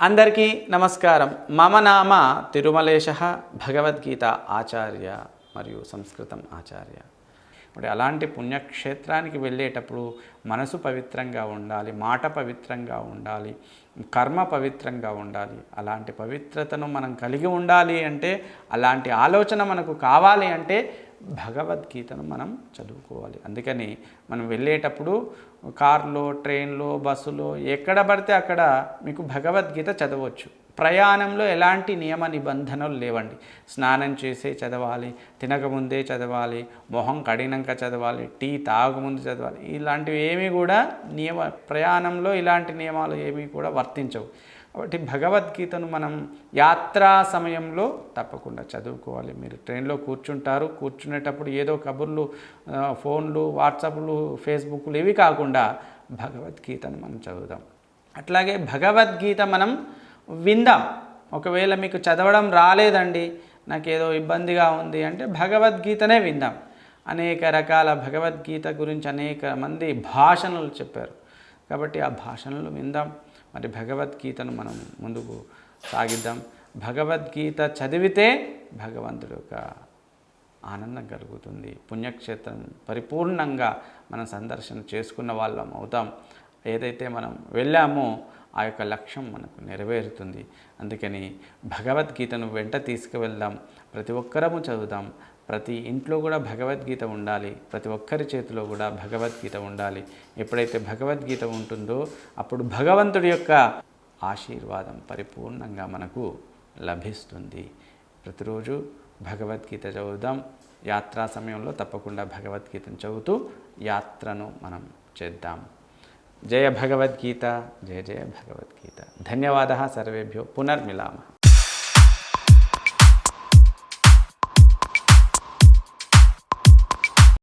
అందరికీ నమస్కారం. మమ నామ తిరుమలేశ భగవద్గీత ఆచార్య మరియు సంస్కృతం ఆచార్య. ఇప్పుడు అలాంటి పుణ్యక్షేత్రానికి వెళ్ళేటప్పుడు మనసు పవిత్రంగా ఉండాలి మాట పవిత్రంగా ఉండాలి కర్మ పవిత్రంగా ఉండాలి. అలాంటి పవిత్రతను మనం కలిగి ఉండాలి అంటే అలాంటి ఆలోచన మనకు కావాలి అంటే భగవద్గీతను మనం చదువుకోవాలి. అందుకని మనం వెళ్ళేటప్పుడు కారులో ట్రైన్లో బస్సులో ఎక్కడ పడితే అక్కడ మీకు భగవద్గీత చదవచ్చు. ప్రయాణంలో ఎలాంటి నియమ నిబంధనలు లేవండి. స్నానం చేసే చదవాలి తినకముందే చదవాలి మొహం కడినాక చదవాలి టీ తాగకముందు చదవాలి ఇలాంటివి ఏమీ కూడా నియమ ప్రయాణంలో ఇలాంటి నియమాలు ఏమీ కూడా వర్తించవు. కాబట్టి భగవద్గీతను మనం యాత్రా సమయంలో తప్పకుండా చదువుకోవాలి. మీరు ట్రైన్లో కూర్చుంటారు కూర్చునేటప్పుడు ఏదో కబుర్లు ఫోన్లు వాట్సాప్లు ఫేస్బుక్లు ఇవి కాకుండా భగవద్గీతను మనం చదువుదాం. అట్లాగే భగవద్గీత మనం విందాం. ఒకవేళ మీకు చదవడం రాలేదండి నాకేదో ఇబ్బందిగా ఉంది అంటే భగవద్గీతనే విందాం. అనేక రకాల భగవద్గీత గురించి అనేక మంది భాషణలు చెప్పారు. కాబట్టి ఆ భాషణలు విందాం. మరి భగవద్గీతను మనం ముందుకు సాగిద్దాం. భగవద్గీత చదివితే భగవంతుడు యొక్క ఆనందం కలుగుతుంది. పుణ్యక్షేత్రం పరిపూర్ణంగా మనం సందర్శన చేసుకున్న వాళ్ళం అవుతాం. ఏదైతే మనం వెళ్ళామో ఆ యొక్క లక్ష్యం మనకు నెరవేరుతుంది. అందుకని భగవద్గీతను వెంట తీసుకువెళ్దాం. ప్రతి ఒక్కరము చదువుదాం. ప్రతి ఇంట్లో కూడా భగవద్గీత ఉండాలి. ప్రతి ఒక్కరి చేతిలో కూడా భగవద్గీత ఉండాలి. ఎప్పుడైతే భగవద్గీత ఉంటుందో అప్పుడు భగవంతుడి యొక్క ఆశీర్వాదం పరిపూర్ణంగా మనకు లభిస్తుంది. ప్రతిరోజు భగవద్గీత చదువుదాం. యాత్రా సమయంలో తప్పకుండా భగవద్గీతను చదువుతూ యాత్రను మనం చేద్దాం. जय भगवद्गीता जय जय भगवद्गीता। धन्यवाद सर्वेभ्यो। पुनर्मिला